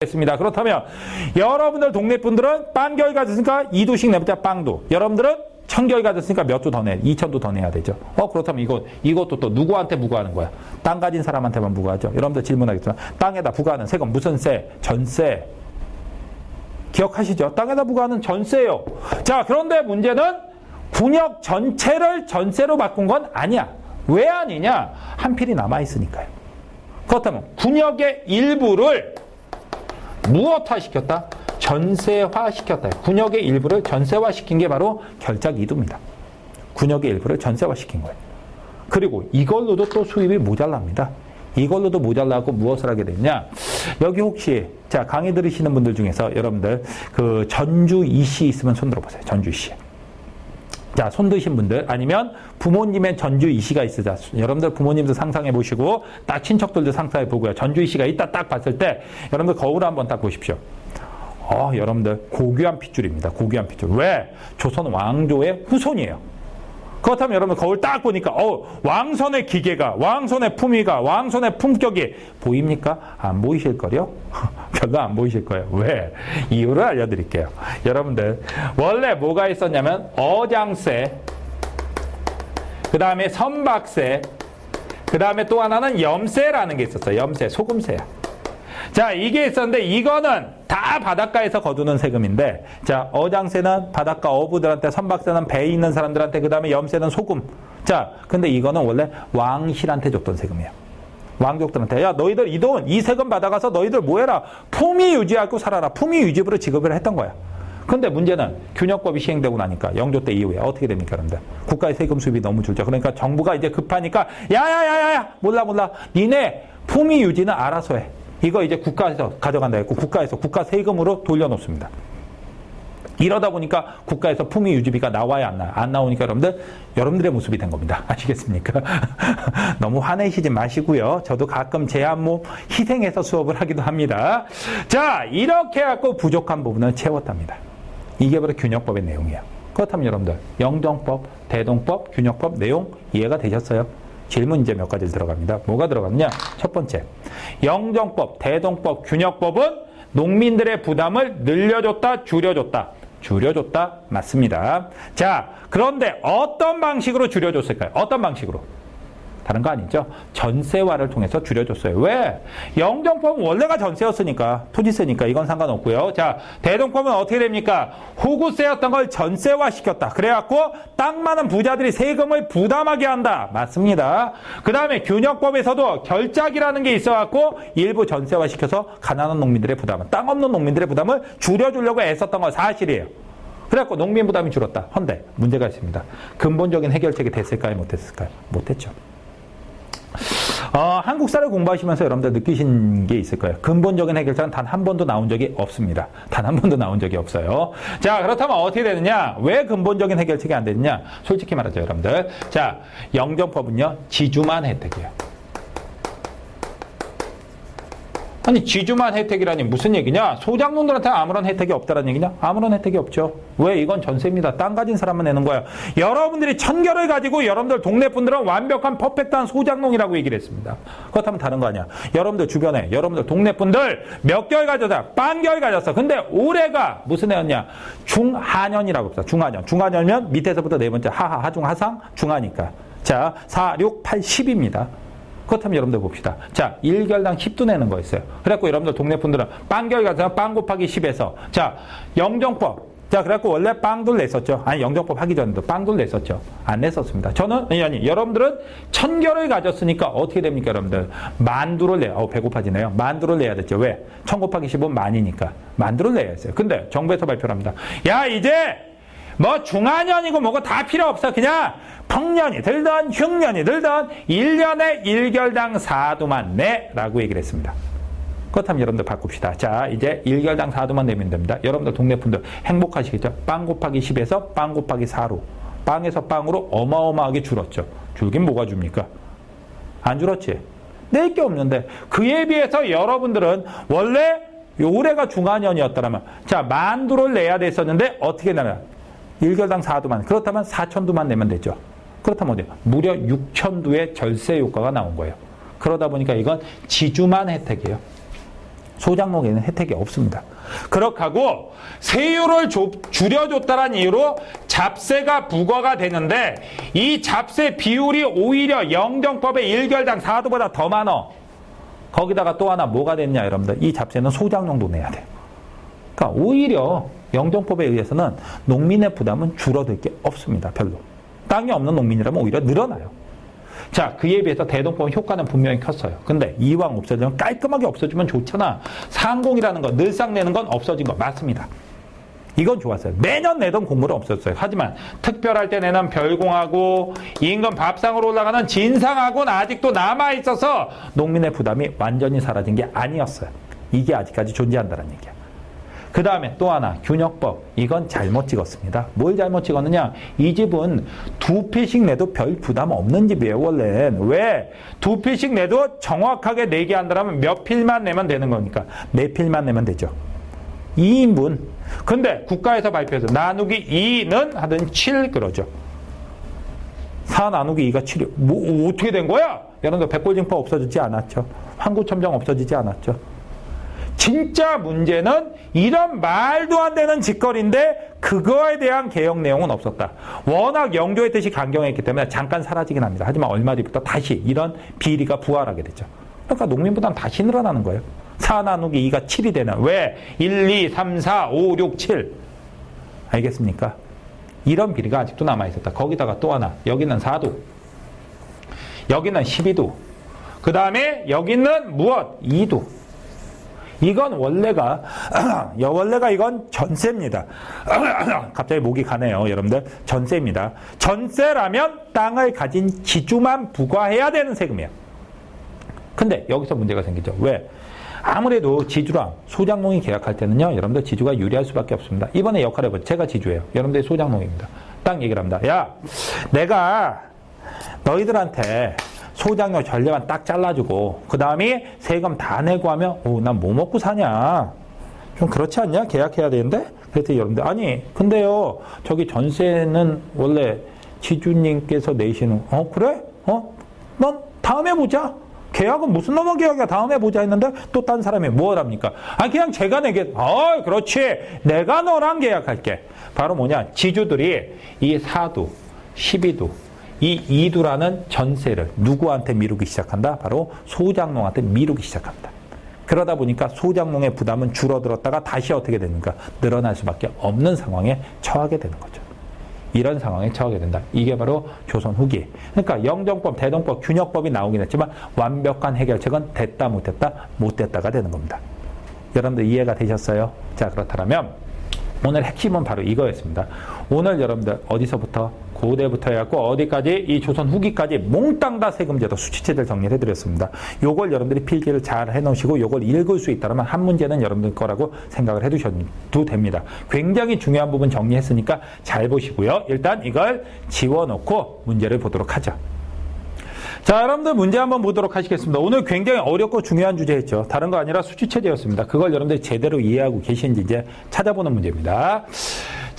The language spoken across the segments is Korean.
겠습니다. 그렇다면 여러분들 동네 분들은 빵결 가졌으니까 2도씩 내보자 빵도. 여러분들은 천결 가졌으니까 몇도더 내? 2천도 더 내야 되죠. 어 그렇다면 이거 이것도 또 누구한테 부과하는 거야? 땅 가진 사람한테만 부과하죠. 여러분들 질문하겠지만 땅에다 부과하는 세금 무슨 세? 전세. 기억하시죠? 땅에다 부과하는 전세요. 자 그런데 문제는 군역 전체를 전세로 바꾼 건 아니야. 왜 아니냐? 한 필이 남아 있으니까요. 그렇다면 군역의 일부를 무엇화 시켰다? 전세화 시켰다. 군역의 일부를 전세화 시킨 게 바로 결작 이도입니다. 군역의 일부를 전세화 시킨 거예요. 그리고 이걸로도 또 수입이 모자랍니다. 이걸로도 모자라고 무엇을 하게 됐냐? 여기 혹시 자 강의 들으시는 분들 중에서 여러분들 그 전주 이씨 있으면 손 들어보세요. 전주 이씨. 자, 손 드신 분들 아니면 부모님의 전주 이씨가 있으자. 여러분들 부모님도 상상해 보시고 딱 친척들도 상상해 보고요. 전주 이씨가 있다 딱 봤을 때 여러분들 거울 한번 딱 보십시오. 어, 여러분들 고귀한 핏줄입니다. 고귀한 핏줄. 왜? 조선 왕조의 후손이에요. 그렇다면 여러분 거울 딱 보니까 어, 왕선의 기계가 왕선의 품위가 왕선의 품격이 보입니까? 안 보이실 거요? 별로 안 보이실 거예요. 왜? 이유를 알려드릴게요. 여러분들 원래 뭐가 있었냐면 어장세, 그 다음에 선박세, 그 다음에 또 하나는 염세라는 게 있었어요. 염세, 소금세야. 자, 이게 있었는데 이거는 다 바닷가에서 거두는 세금인데 자, 어장세는 바닷가 어부들한테 선박세는 배에 있는 사람들한테 그다음에 염세는 소금. 자, 근데 이거는 원래 왕실한테 줬던 세금이에요. 왕족들한테 야 너희들 이 돈 이 세금 받아가서 너희들 뭐해라 품위 유지하고 살아라 품위 유지부로 지급을 했던 거야. 근데 문제는 균역법이 시행되고 나니까 영조 때 이후에 어떻게 됩니까, 여러분들? 국가의 세금 수입이 너무 줄죠. 그러니까 정부가 이제 급하니까 야야야야야 몰라 몰라 니네 품위 유지는 알아서 해. 이거 이제 국가에서 가져간다 했고 국가에서 국가 세금으로 돌려놓습니다. 이러다 보니까 국가에서 품위 유지비가 나와야 안 나. 안 나오니까 여러분들 여러분들의 모습이 된 겁니다. 아시겠습니까? 너무 화내시지 마시고요. 저도 가끔 제 안몸 희생해서 수업을 하기도 합니다. 자, 이렇게 해갖고 부족한 부분을 채웠답니다. 이게 바로 균역법의 내용이에요. 그렇다면 여러분들 영정법, 대동법, 균역법 내용 이해가 되셨어요? 질문 이제 몇 가지 들어갑니다. 뭐가 들어갔냐? 첫 번째, 영정법, 대동법, 균역법은 농민들의 부담을 늘려줬다, 줄여줬다. 줄여줬다? 맞습니다. 자, 그런데 어떤 방식으로 줄여줬을까요? 어떤 방식으로? 다른 거 아니죠? 전세화를 통해서 줄여줬어요. 왜? 영정법은 원래가 전세였으니까, 토지세니까 이건 상관없고요. 자, 대동법은 어떻게 됩니까? 호구세였던 걸 전세화 시켰다. 그래갖고 땅 많은 부자들이 세금을 부담하게 한다. 맞습니다. 그 다음에 균역법에서도 결작이라는 게 있어갖고 일부 전세화 시켜서 가난한 농민들의 부담을, 땅 없는 농민들의 부담을 줄여주려고 애썼던 건 사실이에요. 그래갖고 농민 부담이 줄었다. 헌데 문제가 있습니다. 근본적인 해결책이 됐을까요? 못했을까요? 못했죠. 어, 한국사를 공부하시면서 여러분들 느끼신 게 있을 거예요. 근본적인 해결책은 단 한 번도 나온 적이 없습니다. 단 한 번도 나온 적이 없어요. 자, 그렇다면 어떻게 되느냐? 왜 근본적인 해결책이 안 되느냐? 솔직히 말하죠, 여러분들. 자, 영정법은요, 지주만 혜택이에요. 아니 지주만 혜택이라니 무슨 얘기냐? 소장농들한테 아무런 혜택이 없다는 얘기냐? 아무런 혜택이 없죠. 왜? 이건 전세입니다. 땅 가진 사람만 내는 거야. 여러분들이 천결을 가지고 여러분들 동네 분들은 완벽한 퍼펙트한 소장농이라고 얘기를 했습니다. 그렇다면 다른 거 아니야. 여러분들 주변에 여러분들 동네 분들 몇 개월 가졌다. 빵개월 가졌어. 근데 올해가 무슨 해였냐? 중하년이라고 합니다. 중하년. 중하년이면 밑에서부터 네 번째 하하 하중 하상 중하니까. 자, 4, 6, 8, 10입니다. 그렇다면 여러분들 봅시다. 자, 1결당 10도 내는 거 있어요. 그래갖고 여러분들 동네 분들은 빵결 가서 빵 곱하기 10에서 자, 영정법. 자, 그래갖고 원래 빵돌 냈었죠. 아니, 영정법 하기 전에도 빵돌 냈었죠. 안 냈었습니다. 저는, 아니, 아니, 여러분들은 천결을 가졌으니까 어떻게 됩니까, 여러분들? 만두를 내요. 어, 배고파지네요. 만두를 내야 됐죠. 왜? 천 곱하기 10은 만이니까. 만두를 내야 했어요. 근데 정부에서 발표를 합니다. 야, 이제 뭐 중하년이고 뭐고 다 필요 없어. 그냥 평년이 들던 흉년이 들던 1년에 1결당 4도만 내라고 얘기를 했습니다. 그렇다면 여러분들 바꿉시다. 자, 이제 1결당 4도만 내면 됩니다. 여러분들 동네 분들 행복하시겠죠? 빵 곱하기 10에서 빵 곱하기 4로. 빵에서 빵으로 어마어마하게 줄었죠. 줄긴 뭐가 줍니까? 안 줄었지? 낼 게 없는데 그에 비해서 여러분들은 원래 올해가 중하년이었더라면 자 만두를 내야 됐었는데 어떻게 내냐 1결당 4도만 그렇다면 4천두만 내면 되죠. 그렇다면 어디요? 무려 6천두의 절세 효과가 나온 거예요. 그러다 보니까 이건 지주만 혜택이에요. 소장농에는 혜택이 없습니다. 그렇게 하고 세율을 줄여줬다는 이유로 잡세가 부과가 되는데 이 잡세 비율이 오히려 영정법의 1결당 4도보다 더 많어. 거기다가 또 하나 뭐가 됐냐 여러분들 이 잡세는 소장농도 내야 돼요. 그러니까 오히려 영정법에 의해서는 농민의 부담은 줄어들 게 없습니다. 별로. 땅이 없는 농민이라면 오히려 늘어나요. 자, 그에 비해서 대동법은 효과는 분명히 컸어요. 근데 이왕 없어지면 깔끔하게 없어지면 좋잖아. 상공이라는 거, 늘상 내는 건 없어진 거 맞습니다. 이건 좋았어요. 매년 내던 공물은 없었어요. 하지만 특별할 때 내는 별공하고 임금 밥상으로 올라가는 진상하고는 아직도 남아 있어서 농민의 부담이 완전히 사라진 게 아니었어요. 이게 아직까지 존재한다는 얘기야. 그 다음에 또 하나 균역법 이건 잘못 찍었습니다. 뭘 잘못 찍었느냐? 이 집은 두 피씩 내도 별 부담 없는 집이에요 원래는. 왜? 두 피씩 내도 정확하게 내게 한다면 몇 필만 내면 되는 거니까 네 필만 내면 되죠. 2인분. 근데 국가에서 발표해서 나누기 2는 하든 7 그러죠. 4 나누기 2가 7이 뭐 어떻게 된 거야? 여러분들 백골징파 없어지지 않았죠. 황구첨정 없어지지 않았죠. 진짜 문제는 이런 말도 안 되는 짓거리인데 그거에 대한 개혁 내용은 없었다. 워낙 영조의 뜻이 강경했기 때문에 잠깐 사라지긴 합니다. 하지만 얼마 뒤부터 다시 이런 비리가 부활하게 되죠. 그러니까 농민부담 다시 늘어나는 거예요. 4 나누기 2가 7이 되는. 왜? 1, 2, 3, 4, 5, 6, 7. 알겠습니까? 이런 비리가 아직도 남아있었다. 거기다가 또 하나. 여기는 4도. 여기는 12도. 그 다음에 여기는 무엇? 2도. 이건 원래가 원래가 이건 전세입니다. 갑자기 목이 가네요, 여러분들. 전세입니다. 전세라면 땅을 가진 지주만 부과해야 되는 세금이에요. 근데 여기서 문제가 생기죠. 왜? 아무래도 지주랑 소장농이 계약할 때는요, 여러분들 지주가 유리할 수밖에 없습니다. 이번에 역할을 해보죠. 제가 지주예요. 여러분들 소장농입니다. 딱 얘기를 합니다. 야, 내가 너희들한테 소장료 전례만 딱 잘라주고 그 다음에 세금 다 내고 하면 오난 뭐 먹고 사냐? 좀 그렇지 않냐? 계약해야 되는데? 그랬더니 여러분들 아니 근데요 저기 전세는 원래 지주님께서 내시는 어 그래? 어 넌 다음에 보자. 계약은 무슨 놈의 계약이야? 다음에 보자 했는데 또 딴 사람이 뭘 합니까? 아 그냥 제가 내게 어 그렇지. 내가 너랑 계약할게. 바로 뭐냐? 지주들이 이 사도 12도 이 이두라는 전세를 누구한테 미루기 시작한다? 바로 소장농한테 미루기 시작합니다. 그러다 보니까 소장농의 부담은 줄어들었다가 다시 어떻게 되는가? 늘어날 수밖에 없는 상황에 처하게 되는 거죠. 이런 상황에 처하게 된다. 이게 바로 조선 후기. 그러니까 영정법, 대동법, 균역법이 나오긴 했지만 완벽한 해결책은 됐다 못했다 못됐다가 되는 겁니다. 여러분들 이해가 되셨어요? 자 그렇다면 오늘 핵심은 바로 이거였습니다. 오늘 여러분들 어디서부터 고대부터 해갖고 어디까지 이 조선 후기까지 몽땅 다 세금제도 수치체들 정리를 해드렸습니다. 요걸 여러분들이 필기를 잘 해놓으시고 요걸 읽을 수 있다면 한 문제는 여러분들 거라고 생각을 해두셔도 됩니다. 굉장히 중요한 부분 정리했으니까 잘 보시고요. 일단 이걸 지워놓고 문제를 보도록 하죠. 자, 여러분들 문제 한번 보도록 하시겠습니다. 오늘 굉장히 어렵고 중요한 주제였죠. 다른 거 아니라 수치체제였습니다. 그걸 여러분들 제대로 이해하고 계신지 이제 찾아보는 문제입니다.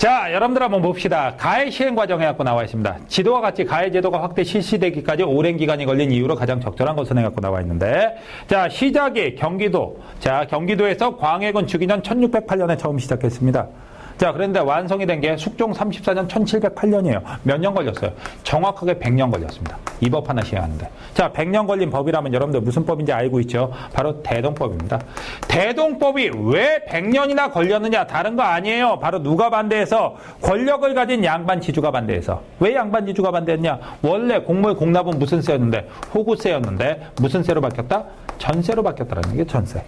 자, 여러분들 한번 봅시다. 가해 시행 과정 해갖고 나와 있습니다. 지도와 같이 가해 제도가 확대 실시되기까지 오랜 기간이 걸린 이유로 가장 적절한 것을 해갖고 나와 있는데, 자, 시작이 경기도. 자, 경기도에서 광해군 주기년 1608년에 처음 시작했습니다. 자, 그런데 완성이 된 게 숙종 34년 1708년이에요. 몇 년 걸렸어요? 정확하게 100년 걸렸습니다. 이 법 하나 시행하는데. 자, 100년 걸린 법이라면 여러분들 무슨 법인지 알고 있죠? 바로 대동법입니다. 대동법이 왜 100년이나 걸렸느냐? 다른 거 아니에요. 바로 누가 반대해서? 권력을 가진 양반 지주가 반대해서. 왜 양반 지주가 반대했냐? 원래 공물 공납은 무슨 세였는데? 호구세였는데 무슨 세로 바뀌었다? 전세로 바뀌었다는 게 전세.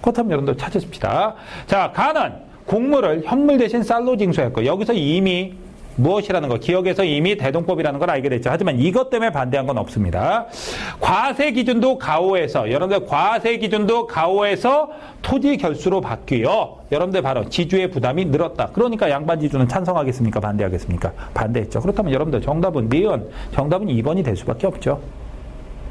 그렇다면 여러분들 찾으십시다. 자, 가는 곡물을 현물 대신 쌀로 징수했고 여기서 이미 무엇이라는 거 기억에서 이미 대동법이라는 걸 알게 됐죠. 하지만 이것 때문에 반대한 건 없습니다. 과세 기준도 가오에서 여러분들 과세 기준도 가오에서 토지 결수로 바뀌어 여러분들 바로 지주의 부담이 늘었다. 그러니까 양반 지주는 찬성하겠습니까? 반대하겠습니까? 반대했죠. 그렇다면 여러분들 정답은 니은 정답은 2번이 될 수밖에 없죠.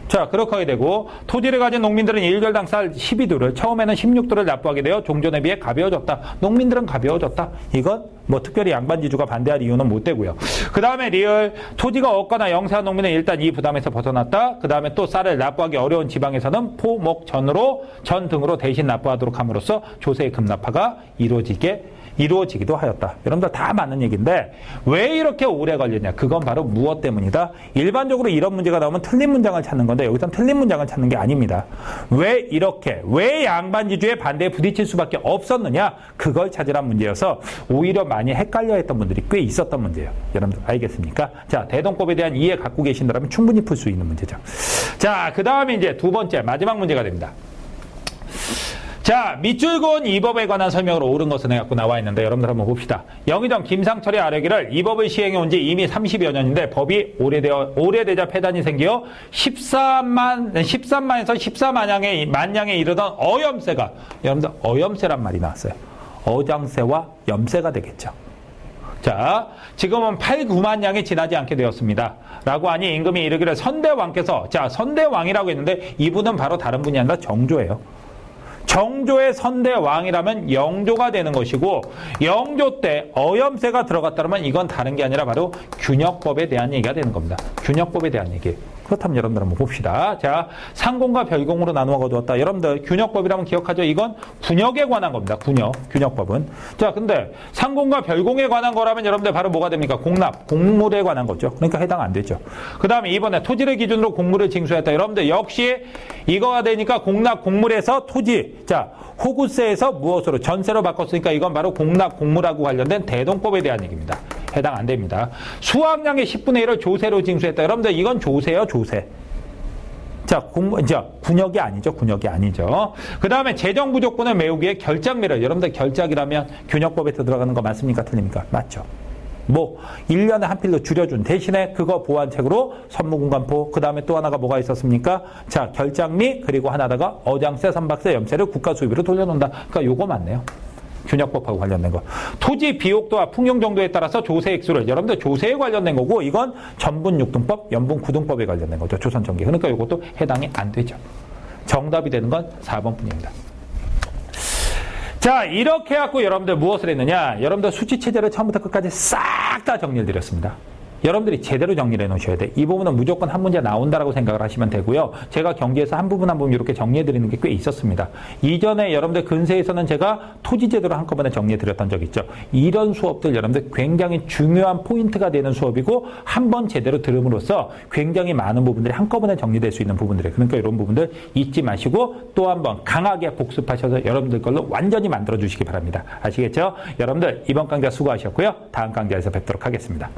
자, 그렇게 하게 되고 토지를 가진 농민들은 일절당 쌀 12도를 처음에는 16도를 납부하게 되어 종전에 비해 가벼워졌다. 농민들은 가벼워졌다. 이건 뭐 특별히 양반지주가 반대할 이유는 못 되고요. 그 다음에 리얼 토지가 없거나 영세한 농민은 일단 이 부담에서 벗어났다. 그 다음에 또 쌀을 납부하기 어려운 지방에서는 포, 목, 전으로 전 등으로 대신 납부하도록 함으로써 조세의 급납화가 이루어지게 이루어지기도 하였다. 여러분들 다 맞는 얘기인데 왜 이렇게 오래 걸렸냐? 그건 바로 무엇 때문이다? 일반적으로 이런 문제가 나오면 틀린 문장을 찾는 건데 여기선 틀린 문장을 찾는 게 아닙니다. 왜 이렇게 왜 양반지주의 반대에 부딪힐 수밖에 없었느냐? 그걸 찾으란 문제여서 오히려 많이 헷갈려했던 분들이 꽤 있었던 문제예요. 여러분들 알겠습니까? 자 대동법에 대한 이해 갖고 계신다면 충분히 풀 수 있는 문제죠. 자 그 다음에 이제 두 번째 마지막 문제가 됩니다. 자, 밑줄곤 이 법에 관한 설명으로 옳은 것은 해갖고 나와 있는데 여러분들 한번 봅시다. 영의정 김상철의 아래기를 이 법을 시행해 온 지 이미 30여 년인데 법이 오래되어, 오래되자 폐단이 생겨 13만, 13만에서 14만양에, 만양에 이르던 어염세가, 여러분들 어염세란 말이 나왔어요. 어장세와 염세가 되겠죠. 자, 지금은 8, 9만 양이 지나지 않게 되었습니다. 라고 하니 임금이 이르기를 선대왕께서, 자, 선대왕이라고 했는데 이분은 바로 다른 분이 아니라 정조예요. 정조의 선대 왕이라면 영조가 되는 것이고 영조 때 어염세가 들어갔다면 이건 다른 게 아니라 바로 균역법에 대한 얘기가 되는 겁니다. 균역법에 대한 얘기. 그렇다면 여러분들 한번 봅시다. 자, 상공과 별공으로 나누어 거두었다. 여러분들 균역법이라면 기억하죠? 이건 군역에 관한 겁니다. 군역, 균역법은. 자, 근데 상공과 별공에 관한 거라면 여러분들 바로 뭐가 됩니까? 공납, 공물에 관한 거죠. 그러니까 해당 안 되죠. 그 다음에 이번에 토지를 기준으로 공물을 징수했다. 여러분들 역시 이거가 되니까 공납, 공물에서 토지. 자, 호구세에서 무엇으로? 전세로 바꿨으니까 이건 바로 공납, 공물하고 관련된 대동법에 대한 얘기입니다. 해당 안 됩니다. 수확량의 10분의 1을 조세로 징수했다. 여러분들 이건 조세요, 조세. 자, 공, 이제 군역이 아니죠. 군역이 아니죠. 그 다음에 재정 부족분을 메우기에 결작미를 여러분들 결작이라면 균역법에 들어가는 거 맞습니까? 틀립니까? 맞죠. 뭐 1년에 한 필로 줄여준 대신에 그거 보완책으로 선무공간포 그 다음에 또 하나가 뭐가 있었습니까? 자 결장미 그리고 하나다가 어장세 선박세 염세를 국가 수입으로 돌려놓는다. 그러니까 요거 맞네요. 균역법하고 관련된 거. 토지 비옥도와 풍용 정도에 따라서 조세 액수를 여러분들 조세에 관련된 거고 이건 전분 육등법, 연분 구등법에 관련된 거죠. 조선 전기. 그러니까 이것도 해당이 안 되죠. 정답이 되는 건 4번뿐입니다. 자, 이렇게 해갖고 여러분들 무엇을 했느냐? 여러분들 수치 체제를 처음부터 끝까지 싹 다 정리를 드렸습니다. 여러분들이 제대로 정리를 해 놓으셔야 돼. 이 부분은 무조건 한 문제 나온다라고 생각을 하시면 되고요. 제가 경기에서 한 부분 한 부분 이렇게 정리해 드리는 게 꽤 있었습니다. 이전에 여러분들 근세에서는 제가 토지 제도를 한꺼번에 정리해 드렸던 적 있죠. 이런 수업들 여러분들 굉장히 중요한 포인트가 되는 수업이고 한 번 제대로 들음으로써 굉장히 많은 부분들이 한꺼번에 정리될 수 있는 부분들이에요. 그러니까 이런 부분들 잊지 마시고 또 한 번 강하게 복습하셔서 여러분들 걸로 완전히 만들어 주시기 바랍니다. 아시겠죠? 여러분들 이번 강좌 수고하셨고요. 다음 강좌에서 뵙도록 하겠습니다.